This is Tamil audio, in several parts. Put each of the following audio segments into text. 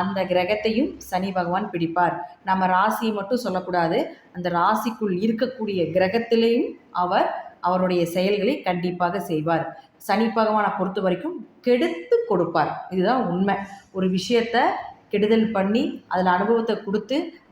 அந்த கிரகத்தையும் சனி பகவான் பிடிப்பார். நம்ம ராசியை மட்டும் சொல்லக்கூடாது. அந்த ராசிக்குள் இருக்கக்கூடிய கிரகத்திலேயும் அவர் அவருடைய செயல்களை கண்டிப்பாக செய்வார். சனி பகவானை பொறுத்த வரைக்கும் கெடுத்து கொடுப்பார். இதுதான் உண்மை. ஒரு விஷயத்த கெடுதல் பண்ணி அதில் அனுபவத்தை கொடுத்து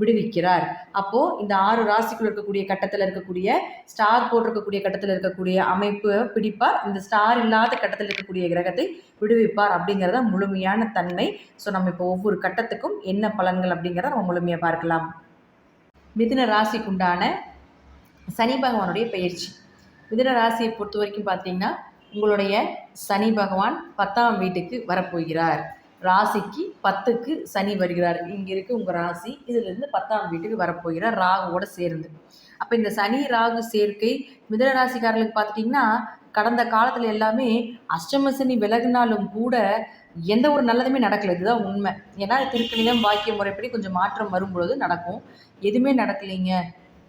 விடுவிக்கிறார். அப்போ இந்த ஆறு ராசிக்குள்ள இருக்கக்கூடிய கட்டத்தில் இருக்கக்கூடிய ஸ்டார் போட்டிருக்கக்கூடிய கட்டத்தில் இருக்கக்கூடிய அமைப்பு பிடிப்பார். இந்த ஸ்டார் இல்லாத கட்டத்தில் இருக்கக்கூடிய கிரகத்தை விடுவிப்பார் அப்படிங்கிறத முழுமையான தன்மை. ஸோ நம்ம இப்போ ஒவ்வொரு கட்டத்துக்கும் என்ன பலன்கள் அப்படிங்கிறத நம்ம முழுமையாக பார்க்கலாம். மிதுன ராசிக்குண்டான சனி பகவானுடைய பயிற்சி மிதுன ராசியை பொறுத்த வரைக்கும் பார்த்தீங்கன்னா உங்களுடைய சனி பகவான் பத்தாம் வீட்டுக்கு வரப்போகிறார். ராசிக்கு பத்துக்கு சனி வருகிறார். இங்கே இருக்கு உங்கள் ராசி. இதிலிருந்து பத்தாம் வீட்டுக்கு வரப்போகிறார் ராகுவோட சேர்ந்து. அப்போ இந்த சனி ராகு சேர்க்கை மிதன ராசிக்காரர்களுக்கு பார்த்துட்டிங்கன்னா கடந்த காலத்தில் எல்லாமே அஷ்டம சனி விலகினாலும் கூட எந்த ஒரு நல்லதுமே நடக்கல. இதுதான் உண்மை. ஏன்னா திருக்கணிதம் வாக்கிய முறைப்படி கொஞ்சம் மாற்றம் வரும்பொழுது நடக்கும். எதுவுமே நடக்கலைங்க.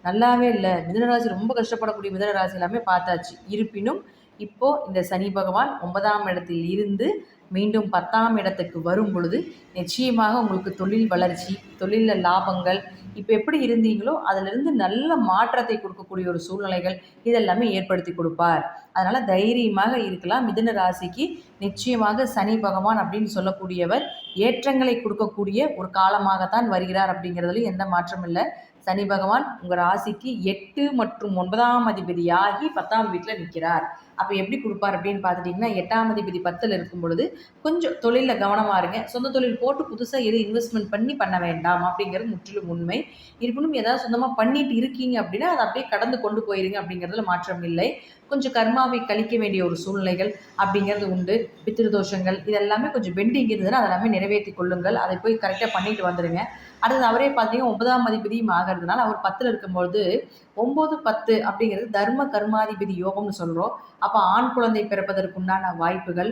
நல்லாவே இல்லை. மிதனராசி ரொம்ப கஷ்டப்படக்கூடிய மிதனராசி எல்லாமே பார்த்தாச்சு. இருப்பினும் இப்போ இந்த சனி பகவான் ஒன்பதாம் இடத்தில் இருந்து மீண்டும் பத்தாம் இடத்துக்கு வரும் பொழுது நிச்சயமாக உங்களுக்கு தொழில் வளர்ச்சி தொழிலில் லாபங்கள் இப்போ எப்படி இருந்தீங்களோ அதிலிருந்து நல்ல மாற்றத்தை கொடுக்கக்கூடிய ஒரு சூழ்நிலைகள் இதெல்லாமே ஏற்படுத்தி கொடுப்பார். அதனால் தைரியமாக இருக்கலாம். மிதுன ராசிக்கு நிச்சயமாக சனி பகவான் அப்படின்னு சொல்லக்கூடியவர் ஏற்றங்களை கொடுக்கக்கூடிய ஒரு காலமாகத்தான் வருகிறார் அப்படிங்கிறதுல எந்த மாற்றமும் இல்லை. சனி பகவான் உங்கள் ராசிக்கு எட்டு மற்றும் ஒன்பதாம் அதிபதியாகி பத்தாம் வீட்டில் நிற்கிறார் அப்போ எப்படி கொடுப்பார் அப்படின்னு பார்த்துட்டிங்கன்னா எட்டாம் அதிபதி பத்தில் இருக்கும் பொழுது கொஞ்சம் தொழிலில் கவனமாக இருங்க. சொந்த தொழில் போட்டு புதுசாக எது இன்வெஸ்ட்மெண்ட் பண்ணி பண்ண வேண்டாம் அப்படிங்கிறது முற்றிலும் உண்மை. இருப்பினும் ஏதாவது சொந்தமாக பண்ணிட்டு இருக்கீங்க அப்படின்னா அதை அப்படியே கடந்து கொண்டு போயிருங்க அப்படிங்கிறதுல மாற்றம் இல்லை. கொஞ்சம் கர்மாவை கழிக்க வேண்டிய ஒரு சூழ்நிலைகள் அப்படிங்கிறது உண்டு. பித்திருதோஷங்கள் இதெல்லாமே கொஞ்சம் பெண்டிங் இருந்ததுன்னா அதெல்லாமே நிறைவேற்றி கொள்ளுங்கள். அதை போய் கரெக்டாக பண்ணிட்டு வந்துடுங்க அடுத்தது அவரே பார்த்தீங்கன்னா ஒன்பதாம் அதிபதியும் ஆகிறதுனால அவர் பத்தில் இருக்கும்பொழுது ஒம்பது பத்து அப்படிங்கிறது தர்ம கர்மாதிபதி யோகம்னு சொல்கிறோம் அப்போ ஆண் குழந்தை பிறப்பதற்குண்டான வாய்ப்புகள்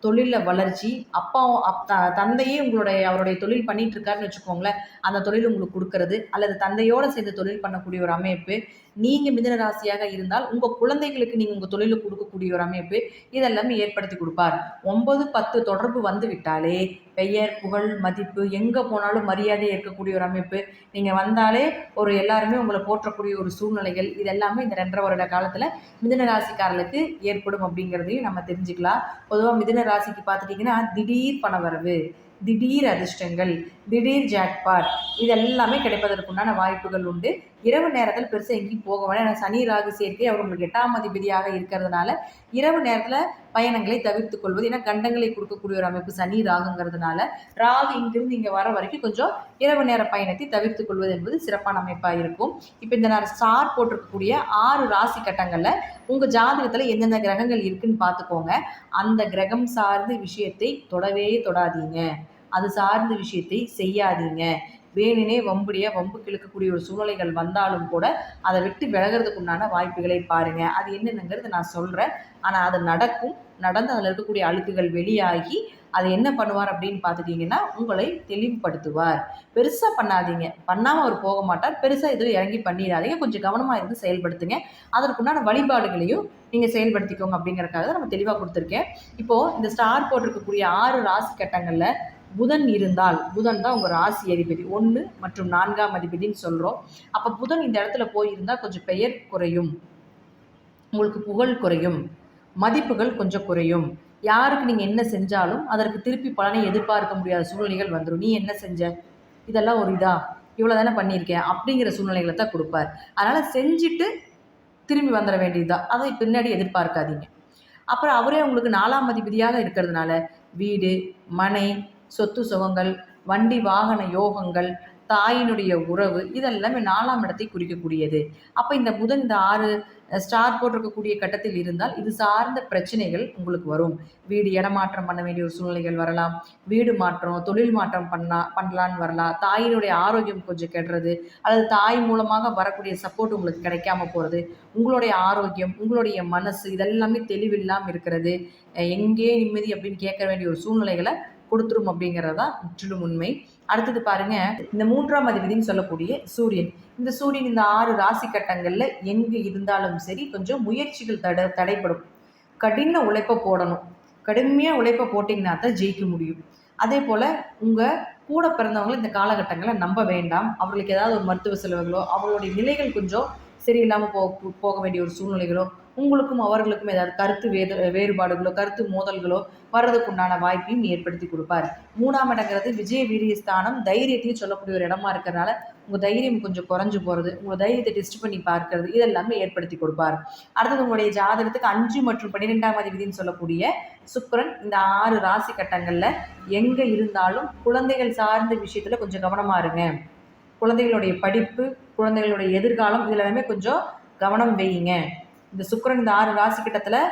தொழிலில் வளர்ச்சி அப்பா அப் த- தந்தையே உங்களுடைய அவருடைய தொழில் பண்ணிட்டு இருக்காருன்னு வச்சுக்கோங்களேன். அந்த தொழில் உங்களுக்கு கொடுக்கறது அல்லது தந்தையோடு சேர்ந்து தொழில் பண்ணக்கூடிய ஒரு அமைப்பு. நீங்கள் மிதன ராசியாக இருந்தால் உங்கள் குழந்தைகளுக்கு நீங்கள் உங்கள் தொழிலுக்கு கொடுக்கக்கூடிய ஒரு அமைப்பு. இதெல்லாமே ஏற்படுத்தி கொடுப்பார். ஒன்பது பத்து தொடர்பு வந்து விட்டாலே பெயர் புகழ் மதிப்பு எங்கே போனாலும் மரியாதை இருக்கக்கூடிய ஒரு அமைப்பு. நீங்கள் வந்தாலே ஒரு எல்லாருமே உங்களை போற்றக்கூடிய ஒரு சூழ்நிலைகள் இதெல்லாமே இந்த ரெண்டரை வருட காலத்தில் மிதுன ராசிக்காரர்களுக்கு ஏற்படும் அப்படிங்கிறதையும் நம்ம தெரிஞ்சுக்கலாம். பொதுவாக மிதுன ராசிக்கு பார்த்துட்டிங்கன்னா திடீர் பணவரவு. திடீர் அதிர்ஷ்டங்கள் திடீர் ஜாக்பாட் இது எல்லாமே கிடைப்பதற்குண்டான வாய்ப்புகள் உண்டு. இரவு நேரத்தில் பெருசாக எங்கேயும் போக வேண்டாம் ஏன்னா சனி ராகு சேர்க்கை அவர் உங்களுக்கு எட்டாம் அதிபதியாக இருக்கிறதுனால இரவு நேரத்தில் பயணங்களை தவிர்த்து கொள்வது. ஏன்னா கண்டங்களை கொடுக்கக்கூடிய ஒரு அமைப்பு சனி ராகுங்கிறதுனால ராகு இங்கிருந்து இங்கே வர வரைக்கும் கொஞ்சம் இரவு நேர பயணத்தை தவிர்த்து கொள்வது என்பது சிறப்பான அமைப்பாக இருக்கும். இப்போ இந்த நேரம் ஸ்டார் போட்டிருக்கக்கூடிய ஆறு ராசி கட்டங்களில் உங்கள் ஜாதகத்தில் எந்தெந்த கிரகங்கள் இருக்குன்னு பார்த்துக்கோங்க. அந்த கிரகம் சார்ந்த விஷயத்தை தொடவே தொடாதீங்க. அது சார்ந்த விஷயத்தை செய்யாதீங்க. வேணுனே வம்புடைய வம்புக்கு கிழக்கக்கூடிய ஒரு சூழ்நிலைகள் வந்தாலும் கூட அதை விட்டு விலகிறதுக்கு உண்டான வாய்ப்புகளை பாருங்கள் அது என்னென்னங்கிறது நான் சொல்கிறேன் ஆனால் அது நடக்கும். நடந்து அதில் இருக்கக்கூடிய அழுக்குகள் வெளியாகி அதை என்ன பண்ணுவார் அப்படின்னு பார்த்துட்டிங்கன்னா உங்களை தெளிவுபடுத்துவார். பெருசாக பண்ணாதீங்க. பண்ணாமல் அவர் போக மாட்டார். பெருசாக எதுவும் இறங்கி பண்ணிடாதீங்க. கொஞ்சம் கவனமாக இருந்து செயல்படுத்துங்க. அதற்குண்டான வழிபாடுகளையும் நீங்கள் செயல்படுத்திக்கோங்க அப்படிங்கிறக்காக தான் நம்ம தெளிவாக கொடுத்துருக்கேன். இப்போது இந்த ஸ்டார் போட்டிருக்கக்கூடிய ஆறு ராசி கட்டங்களில் புதன் இருந்தால் புதன் தான் உங்கள் ராசி அதிபதி. ஒன்று மற்றும் நான்காம் அதிபதின்னு சொல்கிறோம் அப்போ புதன் இந்த இடத்துல போயிருந்தால் கொஞ்சம் பெயர் குறையும். உங்களுக்கு புகழ் குறையும். மதிப்புகள் கொஞ்சம் குறையும். யாருக்கு நீங்கள் என்ன செஞ்சாலும் அதற்கு திருப்பி பலனை எதிர்பார்க்க முடியாத சூழ்நிலைகள் வந்துடும் நீ என்ன செஞ்ச? இதெல்லாம் ஒரு இதா? இவ்வளோ தானே பண்ணியிருக்கேன். அப்படிங்கிற சூழ்நிலைகளை தான் கொடுப்பார். அதனால் செஞ்சுட்டு திரும்பி வந்துட வேண்டியதுதான். அதை பின்னாடி எதிர்பார்க்காதீங்க. அப்புறம் அவரே உங்களுக்கு நாலாம் அதிபதியாக இருக்கிறதுனால வீடு மனை சொத்து சுகங்கள் வண்டி வாகன யோகங்கள் தாயினுடைய உறவு இதெல்லாமே நாலாம் இடத்தை குறிக்கக்கூடியது. அப்போ இந்த புதன் இந்த ஆறு ஸ்டார் போட்டிருக்கக்கூடிய கட்டத்தில் இருந்தால் இது சார்ந்த பிரச்சனைகள் உங்களுக்கு வரும். வீடு இடமாற்றம் பண்ண வேண்டிய ஒரு சூழ்நிலைகள் வரலாம். வீடு மாற்றம் தொழில் மாற்றம் பண்ணா பண்ணலான்னு வரலாம். தாயினுடைய ஆரோக்கியம் கொஞ்சம் கெடுறது அல்லது தாய் மூலமாக வரக்கூடிய சப்போர்ட் உங்களுக்கு கிடைக்காம போகிறது உங்களுடைய ஆரோக்கியம் உங்களுடைய மனசு இதெல்லாமே தெளிவில்லாமல் இருக்கிறது. எங்கே நிம்மதி அப்படின்னு கேட்க வேண்டிய ஒரு சூழ்நிலைகளை கொடுத்துரும் அப்படிங்கிறதா தான் முற்றிலும் உண்மை. அடுத்தது பாருங்க இந்த மூன்றாம் அதிபதினு சொல்லக்கூடிய சூரியன். இந்த சூரியன் இந்த ஆறு ராசி கட்டங்களில் எங்கு இருந்தாலும் சரி கொஞ்சம் முயற்சிகள் தடை தடைப்படும் கடின உழைப்பை போடணும். கடுமையாக உழைப்பை போட்டிங்கன்னா தான் ஜெயிக்க முடியும். அதே போல் உங்கள் கூட பிறந்தவங்களை இந்த காலகட்டங்களை நம்ப வேண்டாம். அவர்களுக்கு ஏதாவது ஒரு மருத்துவ செலவுகளோ அவங்களுடைய நிலைகள் கொஞ்சம் சரியில்லாமல் போ போக வேண்டிய ஒரு சூழ்நிலைகளோ உங்களுக்கும் அவர்களுக்கும் ஏதாவது கருத்து வேத வேறுபாடுகளோ கருத்து மோதல்களோ வர்றதுக்கு உண்டான வாய்ப்பையும் ஏற்படுத்தி கொடுப்பார். மூணாம் இடங்கிறது விஜய வீரியஸ்தானம். தைரியத்தையும் சொல்லக்கூடிய ஒரு இடமா இருக்கிறனால உங்கள் தைரியம் கொஞ்சம் குறைஞ்சு போகிறது உங்கள் தைரியத்தை டெஸ்ட் பண்ணி பார்க்கறது இதெல்லாமே ஏற்படுத்தி கொடுப்பார். அடுத்தது உங்களுடைய ஜாதகத்துக்கு அஞ்சு மற்றும் பன்னிரெண்டாம் அதிபதினு சொல்லக்கூடிய சுக்கரன் இந்த ஆறு ராசி கட்டங்களில் எங்கே இருந்தாலும் குழந்தைகள் சார்ந்த விஷயத்தில் கொஞ்சம் கவனமாக இருங்க. குழந்தைகளுடைய படிப்பு குழந்தைகளுடைய எதிர்காலம் இதில் எல்லாமே கொஞ்சம் கவனம் வையுங்க. இந்த சுக்கரன் இந்த ஆறு ராசி கட்டத்தில்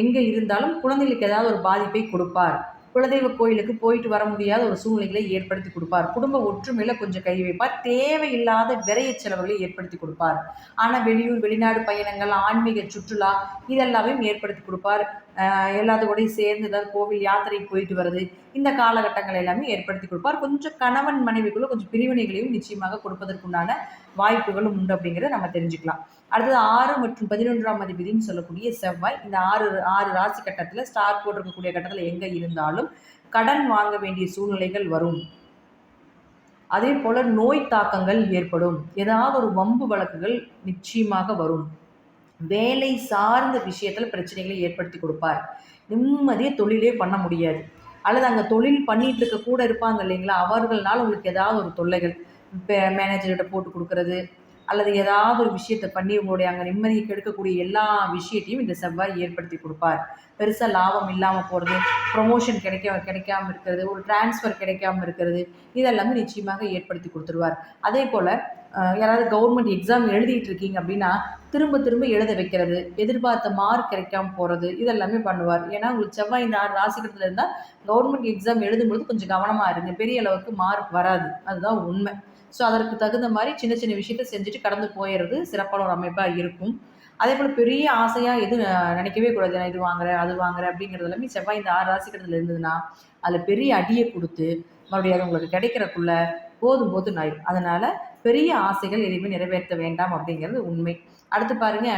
எங்கே இருந்தாலும் குழந்தைகளுக்கு ஏதாவது ஒரு பாதிப்பை கொடுப்பார். குலதெய்வ கோயிலுக்கு போயிட்டு வர முடியாத ஒரு சூழ்நிலைகளை ஏற்படுத்தி கொடுப்பார். குடும்ப ஒற்றுமையில் கொஞ்சம் கை வைப்பார். தேவையில்லாத விரைய செலவுகளை ஏற்படுத்தி கொடுப்பார். ஆனால் வெளியூர் வெளிநாடு பயணங்கள் ஆன்மீக சுற்றுலா இதெல்லாமே ஏற்படுத்தி கொடுப்பார். எல்லாத்தோடையும் சேர்ந்து ஏதாவது கோவில் யாத்திரை போயிட்டு வருது இந்த காலகட்டங்கள் எல்லாமே ஏற்படுத்தி கொடுப்பார். கொஞ்சம் கணவன் மனைவிக்குள்ள கொஞ்சம் பிரிவினைகளையும் நிச்சயமாக கொடுப்பதற்குண்டான வாய்ப்புகளும் உண்டு அப்படிங்கிறத நம்ம தெரிஞ்சுக்கலாம். அடுத்தது ஆறு மற்றும் பதினொன்றாம் அதிபதினு சொல்லக்கூடிய செவ்வாய். இந்த ஆறு ஆறு ராசி கட்டத்தில் ஸ்டார் போட்டிருக்கக்கூடிய கட்டத்தில் எங்கே இருந்தாலும் கடன் வாங்க வேண்டிய சூழ்நிலைகள் வரும். அதே போல் நோய் தாக்கங்கள் ஏற்படும். ஏதாவது ஒரு வம்பு வழக்குகள் நிச்சயமாக வரும். வேலை சார்ந்த விஷயத்தில் பிரச்சனைகளை ஏற்படுத்தி கொடுப்பார். நிம்மதியை தொழிலே பண்ண முடியாது. அல்லது அங்கே தொழில் பண்ணிட்டு இருக்க கூட இருப்பாங்க இல்லைங்களா? அவர்களால் உங்களுக்கு ஏதாவது ஒரு தொல்லைகள் மேனேஜர்கிட்ட போட்டு கொடுக்கறது அல்லது ஏதாவது ஒரு விஷயத்தை பண்ணி உங்களுடைய அங்கே நிம்மதியை கெடுக்கக்கூடிய எல்லா விஷயத்தையும் இந்த செவ்வாய் ஏற்படுத்தி கொடுப்பார். பெருசாக லாபம் இல்லாமல் போகிறது ப்ரொமோஷன் கிடைக்க கிடைக்காம இருக்கிறது ஒரு டிரான்ஸ்ஃபர் கிடைக்காம இருக்கிறது இதெல்லாமே நிச்சயமாக ஏற்படுத்தி கொடுத்துருவார். அதே போல் யாராவது கவர்மெண்ட் எக்ஸாம் எழுதிட்டு இருக்கீங்க அப்படின்னா திரும்ப திரும்ப எழுத வைக்கிறது எதிர்பார்த்த மார்க் கிடைக்காம போகிறது இதெல்லாமே பண்ணுவார். ஏன்னா உங்களுக்கு செவ்வாய் இந்த ஆறு ராசிகத்தில் இருந்தால் கவர்மெண்ட் எக்ஸாம் எழுதும்பொழுது கொஞ்சம் கவனமாக இருங்க பெரிய அளவுக்கு மார்க் வராது. அதுதான் உண்மை. ஸோ அதற்கு தகுந்த மாதிரி சின்ன சின்ன விஷயத்த செஞ்சுட்டு கடந்து போயிடுறது சிறப்பான ஒரு அமைப்பாக இருக்கும். அதே போல் பெரிய ஆசையாக எதுவும் நினைக்கவே கூடாது. நான் இது வாங்குறேன் அது வாங்குறேன் அப்படிங்கிறது எல்லாமே செவ்வாய் இந்த ஆறு ராசிக்கிறதுல இருந்ததுன்னா அதில் பெரிய அடியை கொடுத்து மறுபடியும் அது உங்களுக்கு கிடைக்கிறக்குள்ள போதும் போதும் ஆயிடும் அதனால் பெரிய ஆசைகள் எதுவுமே நிறைவேற்ற வேண்டாம் அப்படிங்கிறது உண்மை. அடுத்து பாருங்க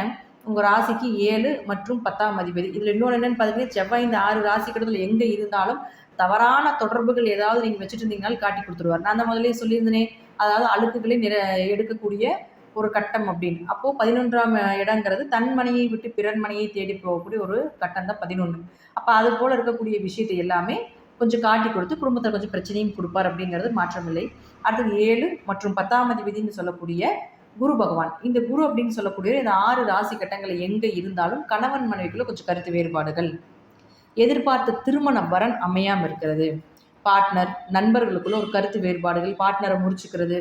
உங்கள் ராசிக்கு ஏழு மற்றும் பத்தாம் அதிபதி. இதில் இன்னொன்று என்னென்னு பார்த்தீங்கன்னா செவ்வாய் இந்த ஆறு ராசி கடத்தில் எங்கே இருந்தாலும் தவறான தொடர்புகள் ஏதாவது நீங்கள் வச்சுட்டு இருந்தீங்கனாலும் காட்டி கொடுத்துருவார். நான் அந்த முதலே சொல்லியிருந்தேனே அதாவது அழுக்குகளை நிற எடுக்கக்கூடிய ஒரு கட்டம் அப்படின்னு. அப்போது பதினொன்றாம் இடங்கிறது தன் மனையை விட்டு பிறன் மனையை தேடி போகக்கூடிய ஒரு கட்டம் தான் பதினொன்று அப்போ அது போல் இருக்கக்கூடிய விஷயத்தை எல்லாமே கொஞ்சம் காட்டி கொடுத்து குடும்பத்தில் கொஞ்சம் பிரச்சனையும் கொடுப்பார் அப்படிங்கிறது மாற்றமில்லை அடுத்தது ஏழு மற்றும் பத்தாம் அதிபதினு சொல்லக்கூடிய குரு பகவான். இந்த குரு அப்படின்னு சொல்லக்கூடிய இந்த ஆறு ராசி கட்டங்களை எங்கே இருந்தாலும் கணவன் மனைவிக்குள்ள கொஞ்சம் கருத்து வேறுபாடுகள். எதிர்பார்த்த திருமண வரன் அமையாமல் இருக்கிறது. பார்ட்னர் நண்பர்களுக்குள்ள ஒரு கருத்து வேறுபாடுகள் பார்ட்னரை முடிச்சுக்கிறது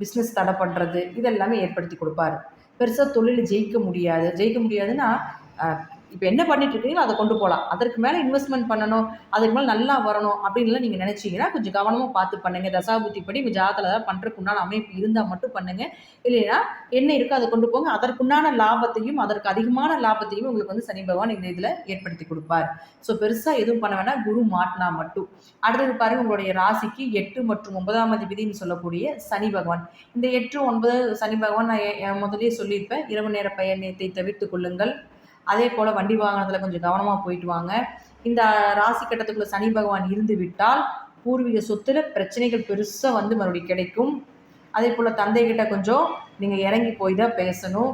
பிஸ்னஸ் தடை பண்ணுறது இதெல்லாமே ஏற்படுத்தி கொடுப்பார். பெருசாக தொழில் ஜெயிக்க முடியாது. ஜெயிக்க முடியாதுன்னா இப்போ என்ன பண்ணிட்டு இருக்கீங்களோ அதை கொண்டு போகலாம் அதற்கு மேலே இன்வெஸ்ட்மெண்ட் பண்ணணும் அதுக்கு மேலே நல்லா வரணும் அப்படின்லாம் நீங்கள் நினச்சிங்கன்னா கொஞ்சம் கவனமாக பார்த்து பண்ணுங்கள் தசாபுத்தி படி உங்கள் ஜாதத்தில் ஏதாவது பண்ணுறதுக்குண்டான அமைப்பு இருந்தால் மட்டும் பண்ணுங்கள் இல்லைன்னா என்ன இருக்கோ அதை கொண்டு போங்க. அதற்குண்டான லாபத்தையும் அதற்கு அதிகமான லாபத்தையும் உங்களுக்கு வந்து சனி பகவான் இந்த இதில் ஏற்படுத்தி கொடுப்பார். ஸோ பெருசாக எதுவும் பண்ண வேணாம். குரு மாட்டினா மட்டும். அடுத்தது பாருங்க உங்களுடைய ராசிக்கு எட்டு மற்றும் ஒன்பதாம் அதிபதினு சொல்லக்கூடிய சனி பகவான். இந்த எட்டு ஒன்பது சனி பகவான் நான் முதலே சொல்லியிருப்பேன். இரவு நேர பயணத்தை தவிர்த்து கொள்ளுங்கள். அதே போல் வண்டி வாகனத்தில் கொஞ்சம் கவனமாக போயிட்டு வாங்க. இந்த ராசி கட்டத்துக்குள்ள சனி பகவான் இருந்து விட்டால் பூர்வீக சொத்துல பிரச்சனைகள் பெருசாக வந்து மறுபடியும் கிடைக்கும். அதே போல் தந்தைகிட்ட கொஞ்சம் நீங்கள் இறங்கி போய் தான் பேசணும்.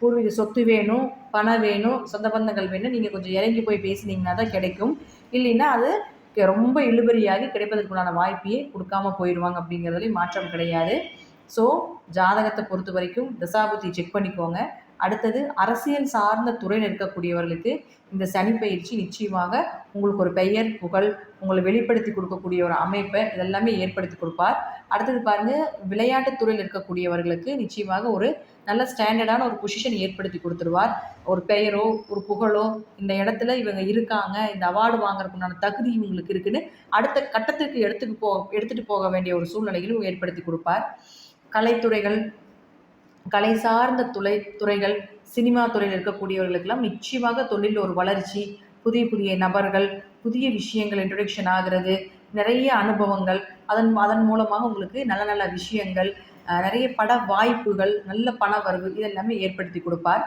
பூர்வீக சொத்து வேணும் பணம் வேணும் சொந்த பந்தங்கள் வேணும். நீங்கள் கொஞ்சம் இறங்கி போய் பேசினீங்கன்னா தான் கிடைக்கும். இல்லைன்னா அது ரொம்ப இழுபறியாகி கிடைப்பதற்குள்ளான வாய்ப்பையே கொடுக்காம போயிடுவாங்க அப்படிங்கிறதுலையும் மாற்றம் கிடையாது. ஸோ ஜாதகத்தை பொறுத்த வரைக்கும் தசாபுத்தி செக் பண்ணிக்கோங்க. அடுத்தது அரசியல் சார்ந்த துறையில் இருக்கக்கூடியவர்களுக்கு இந்த சனி பயிற்சி நிச்சயமாக உங்களுக்கு ஒரு பெயர் புகழ் உங்களை வெளிப்படுத்தி கொடுக்கக்கூடிய ஒரு அமைப்பை இதெல்லாமே ஏற்படுத்தி கொடுப்பார். அடுத்தது பாருங்க விளையாட்டுத் துறையில் இருக்கக்கூடியவர்களுக்கு நிச்சயமாக ஒரு நல்ல ஸ்டாண்டர்டான ஒரு பொசிஷன் ஏற்படுத்தி கொடுத்துருவார். ஒரு பெயரோ ஒரு புகழோ இந்த இடத்துல இவங்க இருக்காங்க இந்த அவார்டு வாங்குறதுக்குண்டான தகுதி இவங்களுக்கு இருக்குன்னு அடுத்த கட்டத்திற்கு எடுத்துட்டு போ எடுத்துட்டு போக வேண்டிய ஒரு சூழ்நிலைகளும் ஏற்படுத்தி கொடுப்பார். கலைத்துறைகள் கலை சார்ந்த துறை துறைகள் சினிமா துறையில் இருக்கக்கூடியவர்களுக்கெல்லாம் நிச்சயமாக தொழில் ஒரு வளர்ச்சி புதிய புதிய நபர்கள் புதிய விஷயங்கள் இன்ட்ரொடக்ஷன் ஆகிறது நிறைய அனுபவங்கள். அதன் அதன் மூலமாக உங்களுக்கு நல்ல நல்ல விஷயங்கள் நிறைய பட வாய்ப்புகள் நல்ல பண வரவு இதெல்லாமே ஏற்படுத்தி கொடுப்பார்.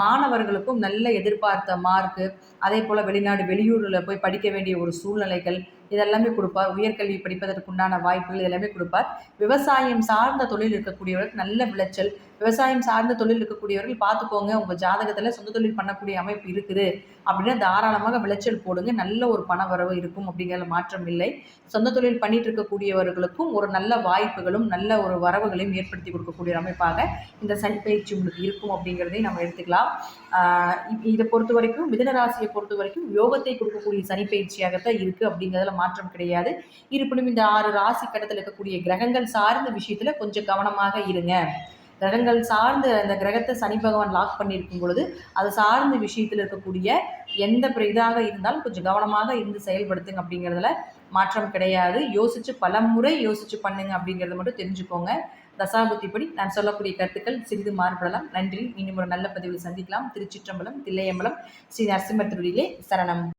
மாணவர்களுக்கும் நல்ல எதிர்பார்த்த மார்க்கு அதே போல் வெளிநாடு வெளியூரில் போய் படிக்க வேண்டிய ஒரு சூழ்நிலைகள் இதெல்லாமே கொடுப்பார். உயர்கல்வி படிப்பதற்குண்டான வாய்ப்புகள் இதெல்லாமே கொடுப்பார். விவசாயம் சார்ந்த தொழில் இருக்கக்கூடியவர்களுக்கு நல்ல விளைச்சல் விவசாயம் சார்ந்த தொழில் இருக்கக்கூடியவர்கள் பார்த்துக்கோங்க. உங்கள் ஜாதகத்தில் சொந்த தொழில் பண்ணக்கூடிய அமைப்பு இருக்குது. அப்படின்னா தாராளமாக விளைச்சல் போடுங்க. நல்ல ஒரு பண வரவு இருக்கும் அப்படிங்கிற மாற்றம் இல்லை. சொந்த தொழில் பண்ணிட்டு இருக்கக்கூடியவர்களுக்கும் ஒரு நல்ல வாய்ப்புகளும் நல்ல ஒரு வரவுகளையும் ஏற்படுத்தி கொடுக்கக்கூடிய அமைப்பாக இந்த சனி பயிற்சி உங்களுக்கு இருக்கும் அப்படிங்கிறதையும் நம்ம எடுத்துக்கலாம். இதை பொறுத்த வரைக்கும் மிதனராசியை பொறுத்த வரைக்கும் யோகத்தை கொடுக்கக்கூடிய சனி பயிற்சியாகத்தான் இருக்குது அப்படிங்கிறதுல மாற்றம் கிடையாது. இருப்பினும் இந்த ஆறு ராசி கட்டத்தில் இருக்கக்கூடிய கிரகங்கள் சார்ந்த விஷயத்துல கொஞ்சம் கவனமாக இருங்க. கிரகங்கள் சார்ந்த அந்த கிரகத்தை சனி பகவான் லாக் பண்ணியிருக்கும் பொழுது அது சார்ந்த விஷயத்தில் இருக்கக்கூடிய எந்த பிர- இதாக இருந்தாலும் கொஞ்சம் கவனமாக இருந்து செயல்படுத்துங்க அப்படிங்கிறதுல மாற்றம் கிடையாது. யோசிச்சு பல முறை யோசிச்சு பண்ணுங்க அப்படிங்கிறத மட்டும் தெரிஞ்சுக்கோங்க. தசாபுத்திப்படி நான் சொல்லக்கூடிய கருத்துக்கள் சிறிது மாறுபடலாம். நன்றி. மீண்டும் ஒரு நல்ல பதிவில் சந்திக்கலாம். திருச்சிற்றம்பலம் தில்லையம்பலம் ஸ்ரீ நரசிம்மர் சரணம்.